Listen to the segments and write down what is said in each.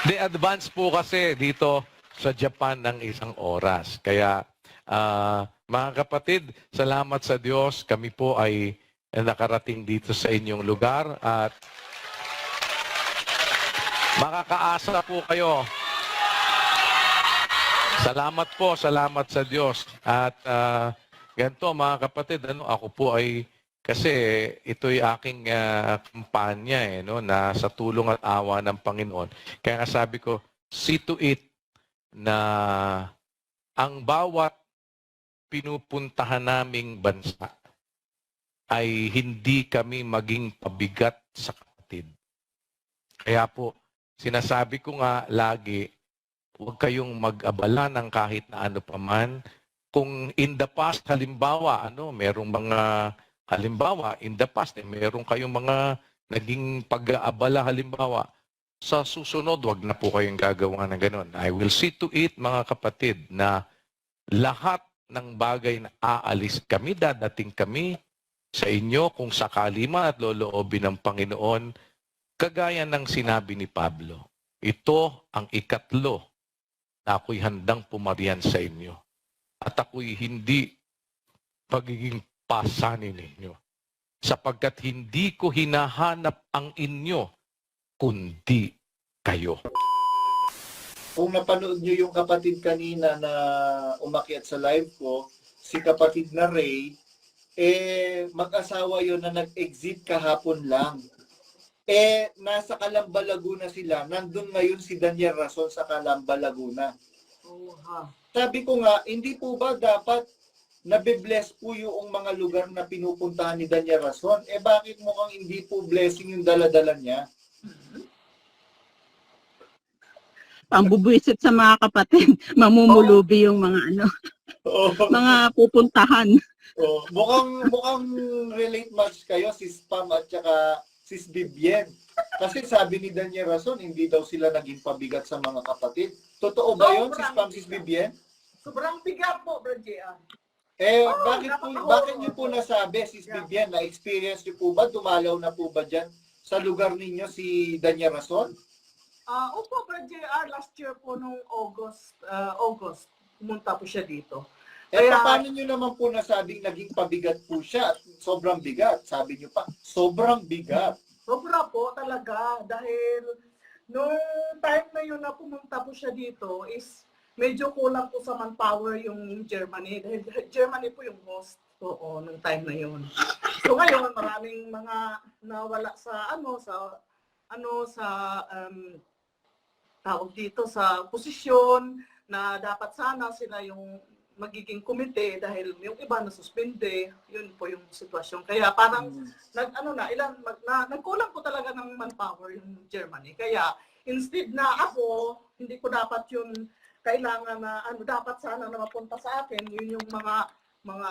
Di advance po kasi dito sa Japan ng isang oras. Kaya ah, mga kapatid, salamat sa Diyos. Kami po ay nakarating dito sa inyong lugar at makakaasa po kayo. Salamat po, salamat sa Diyos. At ah, ganito mga kapatid, ano, ako po ay kasi ito'y aking ah, kampanya eh, no, na sa tulong at awa ng Panginoon. Kaya nga sabi ko, see to it na ang bawat pinupuntahan naming bansa ay hindi kami maging pabigat sa kapatid. Kaya po, sinasabi ko nga lagi, huwag kayong mag-abala ng kahit na ano paman. Kung in the past, halimbawa, ano, merong mga, halimbawa, in the past, eh, merong kayong mga naging pag-aabala, halimbawa, sa susunod, wag na po kayong gagawa ng ganun. I will see to it, mga kapatid, na lahat ng bagay na aalis kami, dadating kami sa inyo kung sakali man at loloobin ng Panginoon, kagaya ng sinabi ni Pablo. Ito ang ikatlo na ako'y handang pumarian sa inyo. At ako'y hindi pagiging pasanin ninyo. Sapagkat hindi ko hinahanap ang inyo, kundi kayo. Kung napanood nyo yung kapatid kanina na umakyat sa live ko, si kapatid na Ray, eh, mag-asawa yon na nag-exit kahapon lang. Eh, nasa Calamba, Laguna sila. Nandun ngayon si Daniel Rason sa Calamba, Laguna. Sabi ko nga, hindi po ba dapat nabe-bless po yung mga lugar na pinupuntahan ni Daniel Rason? Eh, bakit mukhang hindi po blessing yung daladala niya? Pambubuisit sa mga kapatid, mamumulubi yung mga ano, Oo. mga pupuntahan. Oh, mukhang mukhang relate much kayo si Spam at saka sis Bibien. Kasi sabi ni Daniel Rason, hindi daw sila naging pabigat sa mga kapatid. Totoo ba yun, si Spam, sis Bibien? Sobrang bigat po, Brad JR. Eh, Oo, bakit po, bakit niyo po nasabi, sis Bibien, na-experience niyo po ba, dumalaw na po ba dyan sa lugar ninyo si Daniel Rason? Ah, opo, Brad JR, last year po nung August, ah, August, pumunta po siya dito. Eh, Kaya- paano niyo naman po nasabing naging pabigat po siya at sobrang bigat? Sabi niyo pa, sobrang bigat. Sobra po talaga dahil nung time na yun na pumunta po siya dito is medyo kulang po sa manpower yung Germany dahil Germany po yung host oo nung time na yun. So ngayon maraming mga nawala sa ano sa ano sa um, tawag dito sa posisyon na dapat sana sila yung magiging komite dahil yung iba na suspende, yun po yung sitwasyon. Kaya parang nag ano na ilan mag, na, nagkulang po talaga ng manpower yung Germany. Kaya instead na ako hindi ko dapat yun kailangan na ano dapat sana na mapunta sa akin yun yung mga mga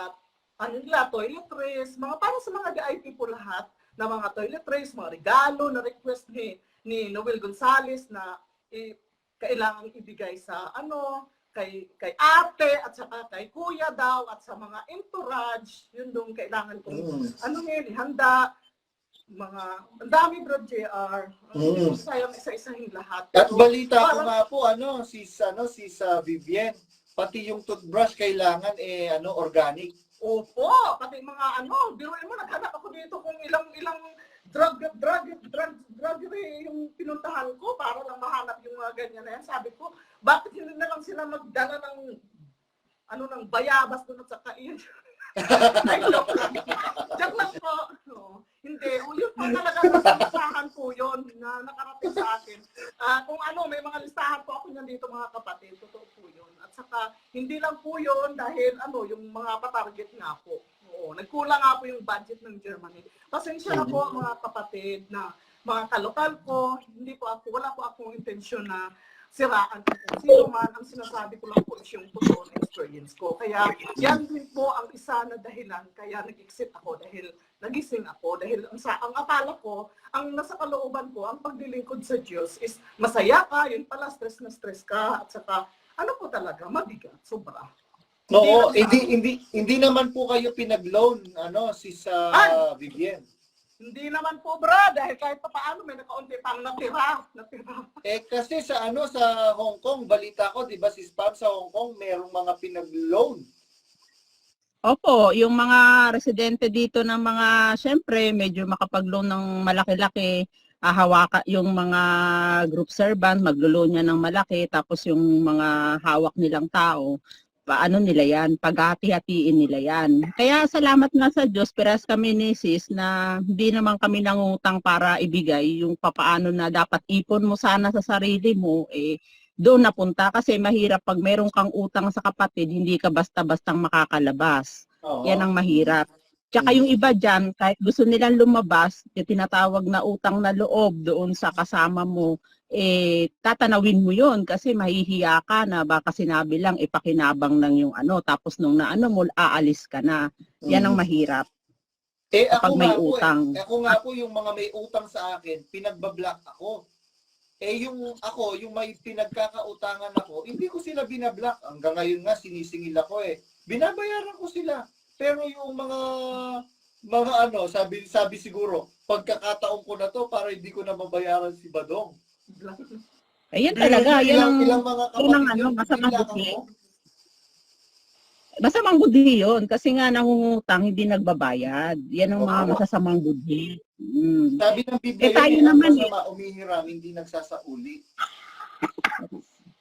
ano nila toiletries, mga para sa mga VIP po lahat na mga toiletries, mga regalo na request ni ni Noel Gonzales na i, kailangan ibigay sa ano kay kay ate at saka kay kuya daw at sa mga entourage yun dong kailangan kong Mm. ano ngayon, handa, mga, ang dami bro JR, Mm. mm. sayang isa-isahin lahat. At balita ko nga po ano si ano si sa Vivien pati yung toothbrush kailangan eh ano organic. Opo, pati mga ano, biruin mo, naghanap ako dito kung ilang ilang drug drug drug druggery yung pinuntahan ko para lang mahanap yung mga ganyan na yan. Sabi ko, bakit hindi na lang sila magdala ng ano ng bayabas doon at saka lang. Po. No. Hindi, o yun po talaga nasa listahan po yun na nakarating sa akin. Ah, kung ano, may mga listahan po ako niyan dito mga kapatid. Totoo po yun. At saka, hindi lang po yun dahil ano, yung mga patarget nga po. Oo, nagkulang nga po yung budget ng Germany. Pasensya na po mga kapatid na mga kalokal ko, hindi po ako, wala po akong intensyon na siraan ko kung sino man. Ang sinasabi ko lang po is yung totoo na experience ko. Kaya yan din po ang isa na dahilan kaya nag-exit ako dahil nagising ako dahil ang, sa, ang akala ko, ang nasa kalooban ko, ang paglilingkod sa Diyos is masaya ka, yun pala stress na stress ka at saka ano po talaga, mabigat, sobra. Oo, Hindi hindi hindi hindi naman po kayo pinag-loan ano si sa Ay! Hindi naman po, bra, dahil kahit pa paano may nakaunti pang natira. natira. Eh kasi sa ano sa Hong Kong, balita ko, 'di ba si Spam sa Hong Kong, merong mga pinag-loan. Opo, yung mga residente dito ng mga, syempre, medyo makapag-loan ng malaki-laki, ahawaka yung mga group servant, maglo-loan niya ng malaki, tapos yung mga hawak nilang tao, paano nila yan, paghati-hatiin nila yan. Kaya salamat nga sa Diyos, peras kami ni sis na hindi naman kami nangutang para ibigay yung papaano na dapat ipon mo sana sa sarili mo, eh, doon napunta kasi mahirap pag meron kang utang sa kapatid, hindi ka basta-bastang makakalabas. Oo. Yan ang mahirap. Tsaka yung iba dyan, kahit gusto nilang lumabas, yung tinatawag na utang na loob doon sa kasama mo, eh, tatanawin mo yon kasi mahihiya ka na baka sinabi lang ipakinabang ng yung ano, tapos nung na ano mo, aalis ka na. Yan ang Mm. mahirap Eh kapag ako may nga po, utang. eh, ako nga po yung mga may utang sa akin, pinagbablock ako. Eh yung ako, yung may pinagkakautangan ako, hindi ko sila binablock. Hanggang ngayon nga sinisingil ako eh. Binabayaran ko sila. Pero yung mga mga ano, sabi sabi siguro, pagkakataon ko na to para hindi ko na mabayaran si Badong. Ayan talaga, yan ang ilang, mga yan ang ano, yun, masamang ako. masamang budhi yun kasi nga nangungutang, hindi nagbabayad. Yan ang mga masasamang budhi. Mm. Sabi ng Biblia, Eh, tayo yun, naman eh. masama, umihiram, hindi nagsasauli.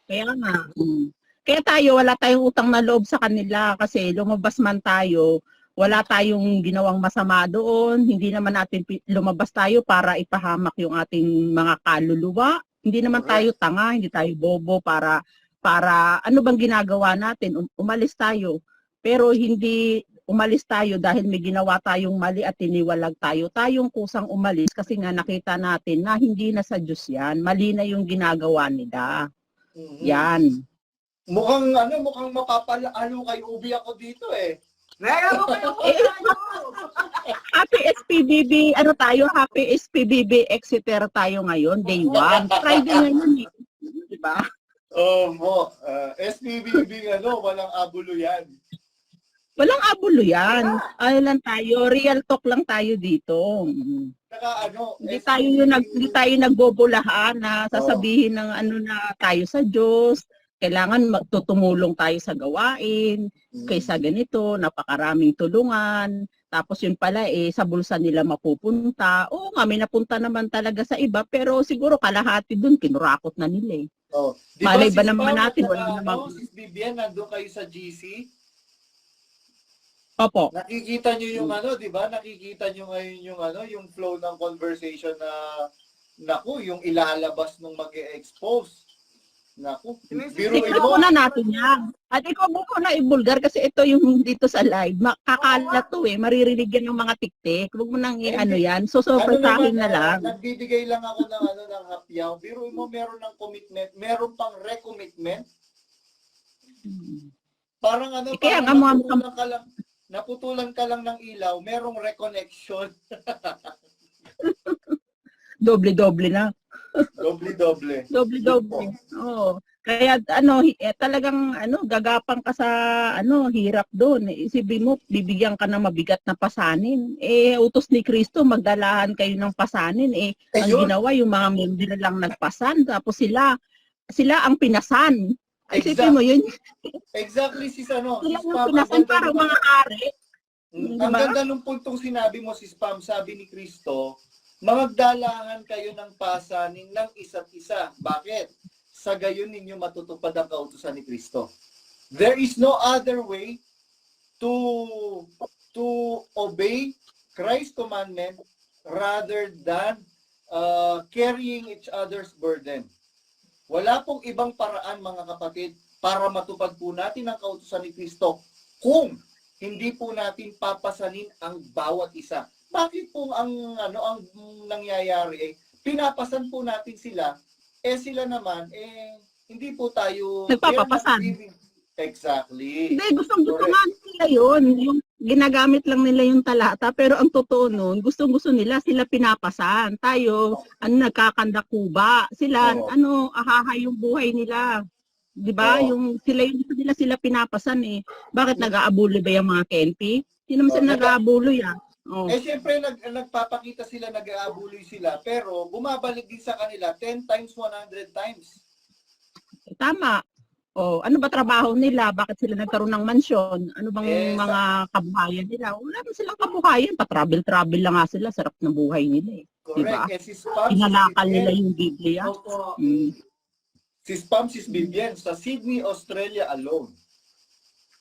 Kaya nga. mm. Kaya tayo, wala tayong utang na loob sa kanila kasi lumabas man tayo, wala tayong ginawang masama doon. Hindi naman natin lumabas tayo para ipahamak yung ating mga kaluluwa. Hindi naman tayo tanga, hindi tayo bobo para para ano bang ginagawa natin? Um- Umalis tayo. Pero hindi umalis tayo dahil may ginawa tayong mali at tiniwalag tayo. Tayong kusang umalis kasi nga nakita natin na hindi na sa Diyos yan. Mali na yung ginagawa nila. Mhm. Yan. Mukhang ano, mukhang mapapalaalo kay Ubi ako dito eh. Ngayon, kayo po Eh. Happy SPBB, ano tayo? Happy SPBB Exeter tayo ngayon, day 1. Friday ngayon eh. Di ba? Oh, mo, uh, SPBB ano, walang abulo yan. Walang abulo yan. Ano lang tayo, real talk lang tayo dito. Mm. Saka ano, Hindi tayo yung nag, hindi tayo nagbobolahan na Oh. sasabihin ng ano na tayo sa Diyos. Kailangan magtutumulong tayo sa gawain. kaysa ganito, napakaraming tulungan. Tapos yun pala, eh, sa bulsa nila mapupunta. Oo nga, may napunta naman talaga sa iba, pero siguro kalahati dun, kinurakot na nila eh. Oh. Di Malay ba naman Pao, natin, saka wala ano, namang- Sis Bibian, nandun kayo sa GC. Opo. Nakikita nyo yung ano, di ba? Nakikita nyo ngayon yung ano, yung flow ng conversation na, naku, yung ilalabas nung mag-expose. Naku, biruin mo. na natin yan. At ikaw mo na ibulgar kasi ito yung dito sa live. Makakalat to eh. Maririnig yan ng mga tiktik. Huwag mo nang i- ano yan. So, so Ano sa akin na ah, lang. nagbibigay lang ako ng ano ng hapyaw. Biruin mo meron ng commitment, meron pang recommitment. Parang ano, Eh, kaya parang naputulan ka lang, naputulan ka lang ng ilaw, merong reconnection. Doble-doble na. Doble-doble. Doble-doble. Oo. Kaya ano, eh, talagang ano, gagapang ka sa ano, hirap doon. Eh, Isipin mo, bibigyan ka ng mabigat na pasanin. Eh, utos ni Kristo, magdalahan kayo ng pasanin. Eh, ang Ayun. ginawa, yung mga membro lang nagpasan. Tapos sila, sila ang pinasan. Ay, Exact. Isipin mo yun, Exactly sis ano, sila ang pinasan nung- mga ari. Mm, Ang ganda nung puntong sinabi mo sis Pam, sabi ni Kristo, magdalahan kayo ng pasanin ng isa't isa. Bakit? Sa gayon ninyo matutupad ang kautusan ni Kristo. There is no other way to to obey Christ's commandment rather than uh, carrying each other's burden. Wala pong ibang paraan mga kapatid para matupad po natin ang kautusan ni Kristo kung hindi po natin papasanin ang bawat isa. Bakit po ang ano ang nangyayari eh pinapasan po natin sila eh sila naman eh hindi po tayo Nagpapapasan. Exactly. Hindi, gustong gusto nga nila yun. Yung ginagamit lang nila yung talata. Pero ang totoo nun, gustong gusto nila, sila pinapasan. Tayo, ano, nagkakandakuba. Sila, Oo. ano, ahahay yung buhay nila. Di ba? Oo. Yung sila yung nila sila pinapasan eh. Bakit nag-aabulo ba yung mga KNP? Hindi naman sila nag- nag-aabulo yan. Oh. Eh, syempre, nag, nagpapakita sila, nag-aabuloy sila, pero bumabalik din sa kanila 10 times, 100 times. Tama. O, ano ba trabaho nila? Bakit sila nagkaroon ng mansyon? Ano bang Eh, sa- mga kabuhayan nila? Wala naman silang kabuhayan. Pa-travel-travel lang nga sila. Sarap ng buhay nila eh. Correct. Diba? Eh, si Spam, Inalakal si nila yung Biblia. Opo. Mm. si Spam, si Vivian, sa Sydney, Australia alone,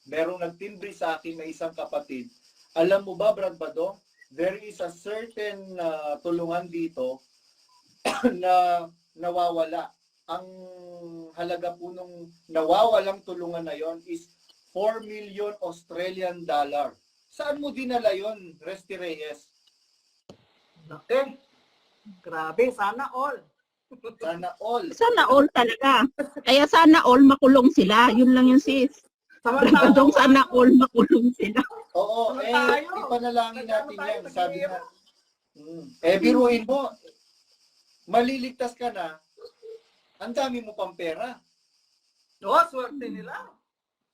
merong nagtimbre sa akin na isang kapatid. Alam mo ba, Brad Badong, there is a certain uh, tulungan dito na nawawala. Ang halaga po nung nawawalang tulungan na yon is 4 million Australian dollar. Saan mo dinala yon, Resty Reyes? Laki. Grabe, sana all. Sana all. Sana all talaga. Kaya sana all makulong sila. Yun lang yung sis. Samantala, Dong sana all makulong sila. Oo, eh, tayo? ipanalangin natin tayo? yan. Sabi Nag-iiyak? nga, mm, eh, biruin mo, maliligtas ka na, ang dami mo pang pera. Oo, swerte nila.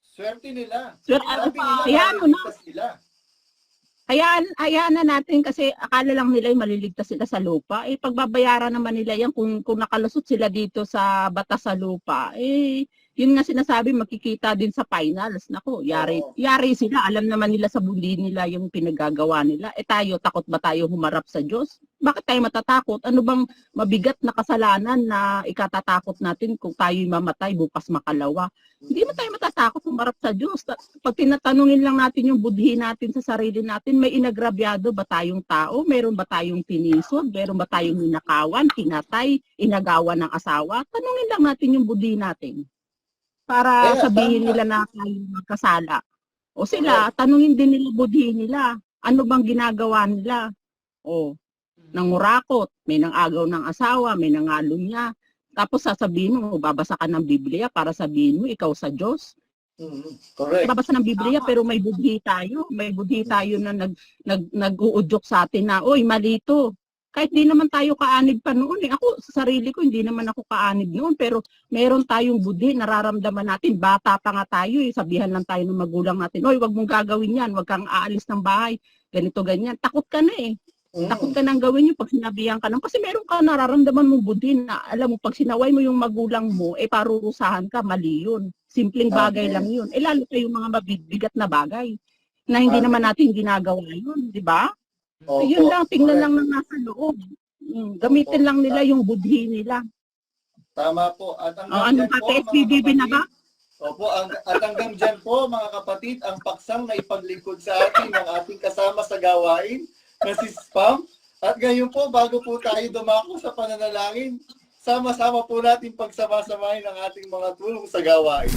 Swerte nila. Sabi nila, hayaan mo na. maliligtas sila. Hayaan, hayaan na natin kasi akala lang nila ay maliligtas sila sa lupa. Eh, pagbabayaran naman nila yan kung, kung nakalusot sila dito sa batas sa lupa. Eh, yun nga sinasabi, makikita din sa finals. Nako, yari, Oo. yari sila. Alam naman nila sa bundi nila yung pinagagawa nila. Eh tayo, takot ba tayo humarap sa Diyos? Bakit tayo matatakot? Ano bang mabigat na kasalanan na ikatatakot natin kung tayo'y mamatay bukas makalawa? Hindi mo tayo matatakot humarap sa Diyos. Pag tinatanungin lang natin yung budhi natin sa sarili natin, may inagrabyado ba tayong tao? Meron ba tayong tinisod? Meron ba tayong ninakawan, tinatay, inagawan ng asawa? Tanungin lang natin yung budhi natin. Para Kaya, sabihin tama. nila na tayo magkasala. O sila, tanungin din nila budhi nila. Ano bang ginagawa nila? O, nangurakot, may nangagaw ng asawa, may nangalo niya. Tapos sasabihin mo, babasa ka ng Biblia para sabihin mo, ikaw sa Diyos. Mhm, Correct. Babasa ng Biblia Tama. pero may budhi tayo. May budhi tayo na nag, nag, nag-uudyok sa atin na, oy, mali to. Kahit di naman tayo kaanib pa noon. Eh. Ako, sa sarili ko, hindi naman ako kaanib noon. Pero meron tayong budhi, nararamdaman natin. Bata pa nga tayo, eh. sabihan lang tayo ng magulang natin, oy, wag mong gagawin yan, wag kang aalis ng bahay. Ganito, ganyan. Takot ka na eh. Mhm. Takot ka nang gawin yun pag sinabihan ka nang kasi meron ka nararamdaman mong budhi na alam mo pag sinaway mo yung magulang mo eh parurusahan ka mali yun. Simpleng bagay Okay. lang yun. Eh lalo pa yung mga mabibigat na bagay na hindi Okay. naman natin ginagawa yun, di ba? Opo, yun lang, tingnan correct. lang ng nasa loob. Mm, gamitin Opo. lang nila yung budhi nila. Tama po. At O, hanggang ano pa, SBBB na ba? Opo, ang, at hanggang dyan po mga kapatid, ang paksang na ipaglingkod sa atin ng ating kasama sa gawain na si Spam. At ngayon po, bago po tayo dumako sa pananalangin, sama-sama po natin pagsama-samahin ang ating mga tulong sa gawain.